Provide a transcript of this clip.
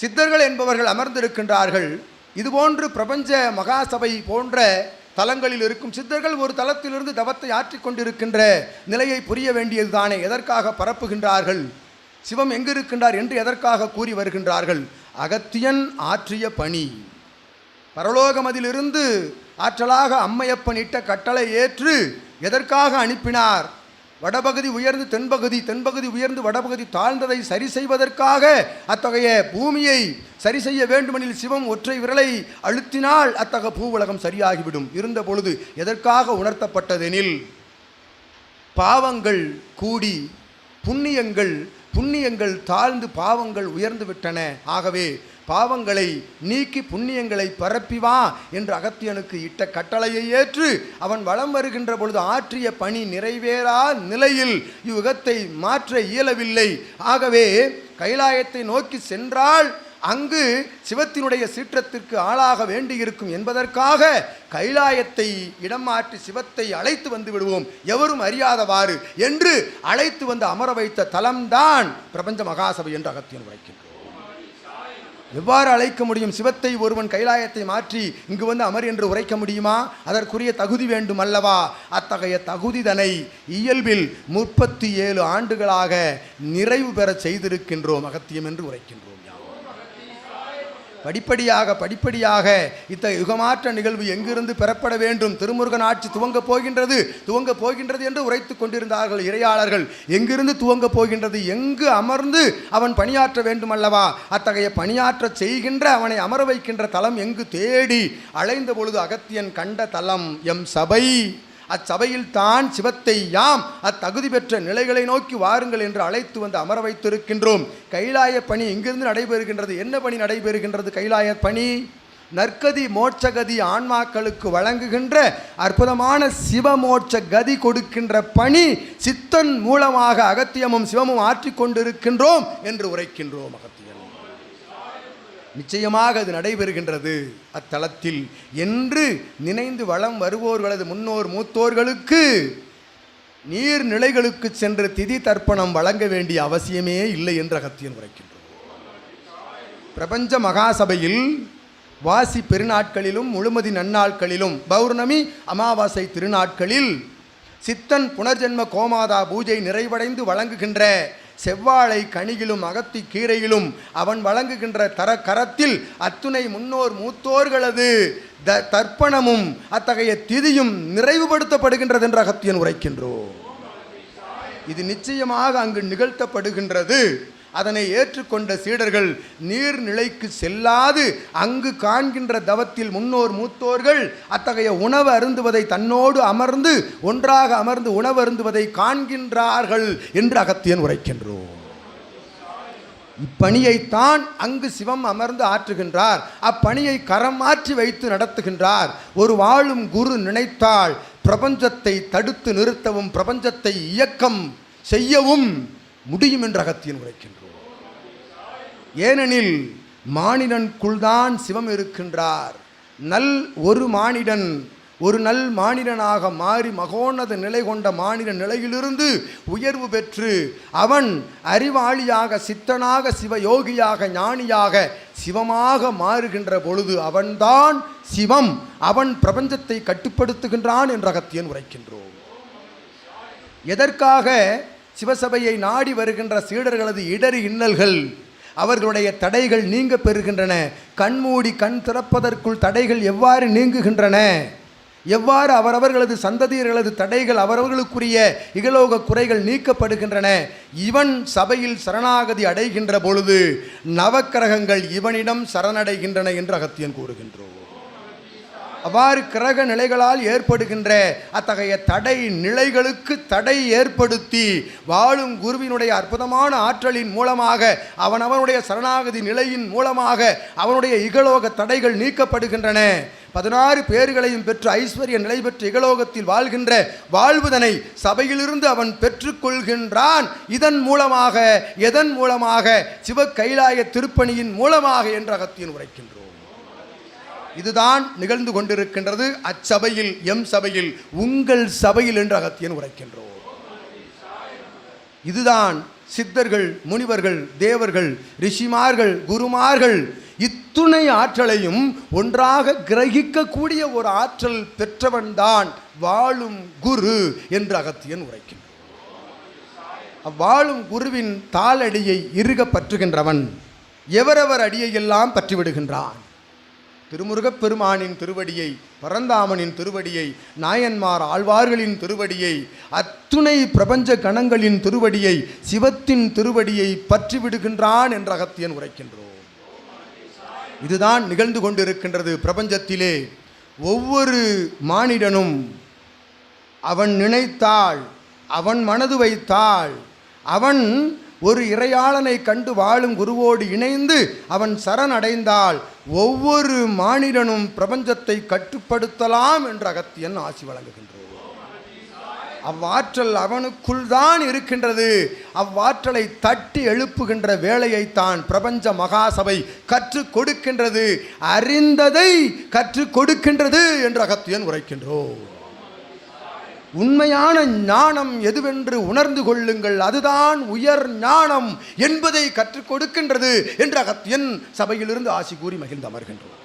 சித்தர்கள் என்பவர்கள் அமர்ந்திருக்கின்றார்கள். இதுபோன்று பிரபஞ்ச மகாசபை போன்ற தலங்களில் இருக்கும் சித்தர்கள் ஒரு தலத்திலிருந்து தவத்தை ஆற்றிக்கொண்டிருக்கின்ற நிலையை புரிய வேண்டியதுதானே எதற்காக பரப்புகின்றார்கள்? சிவம் எங்கு இருக்கின்றார் என்று எதற்காக கூறி வருகின்றார்கள்? அகத்தியன் ஆற்றிய பணி. பரலோகமதிலிருந்து ஆற்றலாக அம்மையப்பன் இட்ட கட்டளை ஏற்று எதற்காக அனுப்பினார்? வடபகுதி உயர்ந்து தென்பகுதி தென்பகுதி உயர்ந்து வடபகுதி தாழ்ந்ததை சரி செய்வதற்காக அத்தகைய பூமியை சரி செய்ய வேண்டுமெனில் சிவம் ஒற்றை விரலை அழுத்தினால் அத்தகைய பூவுலகம் சரியாகிவிடும். இருந்த பொழுது எதற்காக உணர்த்தப்பட்டதெனில் பாவங்கள் கூடி புண்ணியங்கள் புண்ணியங்கள் தாழ்ந்து பாவங்கள் உயர்ந்து விட்டன. ஆகவே பாவங்களை நீக்கி புண்ணியங்களை பரப்பி வா என்று அகத்தியனுக்கு இட்ட கட்டளையை ஏற்று அவன் வலம் வருகின்ற பொழுது ஆற்றிய பணி நிறைவேறா நிலையில் இவ்வுகத்தை மாற்ற இயலவில்லை. ஆகவே கைலாயத்தை நோக்கி சென்றால் அங்கு சிவத்தினுடைய சீற்றத்திற்கு ஆளாக வேண்டியிருக்கும் என்பதற்காக கைலாயத்தை இடம் மாற்றி சிவத்தை அழைத்து வந்து விடுவோம். எவரும் அறியாதவாறு என்று அழைத்து வந்து அமர வைத்த தலம்தான் பிரபஞ்ச மகாசபை என்று அகத்தியன் உரைக்கின்றோம் எவ்வாறு அழைக்க முடியும்? சிவத்தை ஒருவன் கைலாயத்தை மாற்றி இங்கு வந்து அமர் என்று உரைக்க முடியுமா? அதற்குரிய தகுதி வேண்டும் அல்லவா? அத்தகைய தகுதிதனை இயல்பில் முப்பத்தி ஏழு ஆண்டுகளாக நிறைவு பெற செய்திருக்கின்றோம் அகத்தியம் என்று உரைக்கின்றோம். படிப்படியாக படிப்படியாக இத்தகைய யுகமாற்ற நிகழ்வு எங்கிருந்து பெறப்பட வேண்டும்? திருமுருகன் ஆட்சி துவங்கப் போகின்றது. துவங்கப் போகின்றது என்று உரைத்துக் கொண்டிருந்தார்கள் இறையாளர்கள் எங்கிருந்து துவங்கப் போகின்றது? எங்கு அமர்ந்து அவன் பணியாற்ற வேண்டும் அல்லவா அத்தகைய பணியாற்றச் செய்கின்ற அவனை அமர வைக்கின்ற தலம் எங்கு தேடி? அலைந்த பொழுது அகத்தியன் கண்ட தலம் எம் சபை. அச்சபையில் தான் சிவத்தை யாம் அத்தகுதி பெற்ற நிலைகளை நோக்கி வாருங்கள் என்று அழைத்து வந்து அமர வைத்திருக்கின்றோம். கைலாய பணி இங்கிருந்து நடைபெறுகின்றது? என்ன பணி நடைபெறுகின்றது? கைலாய பணி? நற்கதி மோட்சகதி ஆன்மாக்களுக்கு வழங்குகின்ற அற்புதமான சிவமோட்ச கதி கொடுக்கின்ற பணி சித்தன் மூலமாக அகத்தியமும் சிவமும் ஆற்றிக் கொண்டிருக்கின்றோம் என்று உரைக்கின்றோம் அகத்தியம் நிச்சயமாக அது நடைபெறுகின்றது. அத்தலத்தில் என்று நினைந்து வளம் வருவோர்களது முன்னோர் மூத்தோர்களுக்கு நீர்நிலைகளுக்கு சென்று திதி தர்ப்பணம் வழங்க வேண்டிய அவசியமே இல்லை என்று அகத்தியன் உரைக்கின்றோம் பிரபஞ்ச மகாசபையில் வாசி பெருநாட்களிலும் முழுமதி நன்னாட்களிலும் பௌர்ணமி அமாவாசை திருநாட்களில் சித்தன் புனர்ஜென்ம கோமாதா பூஜை நிறைவடைந்து வழங்குகின்ற செவ்வாழை கனியிலும் அகத்தி கீரையிலும் அவன் வழங்குகின்ற தர கரத்தில் அத்துணை முன்னோர் மூத்தோர்களது த தர்ப்பணமும் அத்தகைய திதியும் நிறைவுபடுத்தப்படுகின்றது என்று அகத்தியன் உரைக்கின்றோம். இது நிச்சயமாக அங்கு நிகழ்த்தப்படுகின்றது. அதனை ஏற்றுக்கொண்ட சீடர்கள் நீர்நிலைக்கு செல்லாது. அங்கு காண்கின்ற தவத்தில் முன்னோர் மூத்தோர்கள் அத்தகைய உணவு அருந்துவதை தன்னோடு அமர்ந்து ஒன்றாக அமர்ந்து உணவு அருந்துவதை காண்கின்றார்கள் என்று அகத்தியன் உரைக்கின்றோம். இப்பணியைத்தான் அங்கு சிவம் அமர்ந்து ஆற்றுகின்றார். அப்பணியை கரம் மாற்றி வைத்து நடத்துகின்றார். ஒரு வாழும் குரு நினைத்தால் பிரபஞ்சத்தை தடுத்து நிறுத்தவும் பிரபஞ்சத்தை இயக்கம் செய்யவும் முடியும் என்று அகத்தியன் உரைக்கின்றோம். ஏனெனில் மானிடனுக்குள்தான் சிவம் இருக்கின்றார். நல் ஒரு மானிடன் ஒரு நல் மானிடனாக மாறி மகோன்னத நிலை கொண்ட மானிட நிலையிலிருந்து உயர்வு பெற்று அவன் அறிவாளியாக சித்தனாக சிவயோகியாக ஞானியாக சிவமாக மாறுகின்ற பொழுது அவன்தான் சிவம் அவன் பிரபஞ்சத்தை கட்டுப்படுத்துகின்றான் என்ற அகத்தியன் உரைக்கின்றோம். எதற்காக சிவசபையை நாடி வருகின்ற சீடர்களது இடறி இன்னல்கள் அவர்களுடைய தடைகள் நீங்க பெறுகின்றன. கண்மூடி கண் திறப்பதற்குள் தடைகள் எவ்வாறு நீங்குகின்றன? எவ்வாறு அவரவர்களது சந்ததியர்களது தடைகள் அவரவர்களுக்குரிய இகலோக குறைகள் நீக்கப்படுகின்றன? இவன் சபையில் சரணாகதி அடைகின்ற பொழுது நவக்கிரகங்கள் இவனிடம் சரணடைகின்றன என்று அகத்தியன் கூறுகின்றோம். அவ்வாறு கிரக நிலைகளால் ஏற்படுகின்ற அத்தகைய தடை நிலைகளுக்கு தடை ஏற்படுத்தி வாழும் குருவினுடைய அற்புதமான ஆற்றலின் மூலமாக அவனவனுடைய சரணாகதி நிலையின் மூலமாக அவனுடைய இகலோக தடைகள் நீக்கப்படுகின்றன. பதினாறு பேர்களையும் பெற்று ஐஸ்வர்ய நிலை பெற்று இகலோகத்தில் வாழ்கின்ற வாழ்வுதனை சபையிலிருந்து அவன் பெற்றுக்கொள்கின்றான். இதன் மூலமாக எதன் மூலமாக? சிவ கைலாய திருப்பணியின் மூலமாக என்று அகத்தியன் உரைக்கின்றோம். இதுதான் நிகழ்ந்து கொண்டிருக்கின்றது அச்சபையில் எம் சபையில் உங்கள் சபையில் என்று அகத்தியன் உரைக்கின்றோம் இதுதான் சித்தர்கள் முனிவர்கள் தேவர்கள் ரிஷிமார்கள் குருமார்கள் இத்துணை ஆற்றலையும் ஒன்றாக கிரகிக்கக்கூடிய ஒரு ஆற்றல் பெற்றவன்தான் வாழும் குரு என்று அகத்தியன் உரைக்கின்றான் அவ்வாழும் குருவின் தாளடியை இறுக பற்றுகின்றவன். எவரவர் அடியை எல்லாம் பற்றிவிடுகின்றான்? திருமுருகப் பெருமானின் திருவடியை பரந்தாமனின் திருவடியை நாயன்மார் ஆழ்வார்களின் திருவடியை அத்துணை பிரபஞ்ச கணங்களின் திருவடியை சிவத்தின் திருவடியை பற்றி விடுகின்றான் என்ற அகத்தியன் உரைக்கின்றோம். இதுதான் நிகழ்ந்து கொண்டிருக்கின்றது பிரபஞ்சத்திலே. ஒவ்வொரு மானிடனும் அவன் நினைத்தாள் அவன் மனது வைத்தாள் அவன் ஒரு இறையாளனை கண்டு வாழும் குருவோடு இணைந்து அவன் சரணடைந்தால் ஒவ்வொரு மானிடனும் பிரபஞ்சத்தை கட்டுப்படுத்தலாம் என்று அகத்தியன் ஆசி வழங்குகின்றோம் அவ்வாற்றல் அவனுக்குள் தான் இருக்கின்றது. அவ்வாற்றலை தட்டி எழுப்புகின்ற வேலையைத்தான் பிரபஞ்ச மகாசபை கற்றுக் கொடுக்கின்றது. அறிந்ததை கற்றுக் கொடுக்கின்றது என்று அகத்தியன் உரைக்கின்றோம் உண்மையான ஞானம் எதுவென்று உணர்ந்து கொள்ளுங்கள். அதுதான் உயர் ஞானம் என்பதை கற்றுக் கொடுக்கின்றது என்று அகத்தியன் சபையிலிருந்து ஆசி கூறி மகிழ்ந்து அமர்கின்றோம்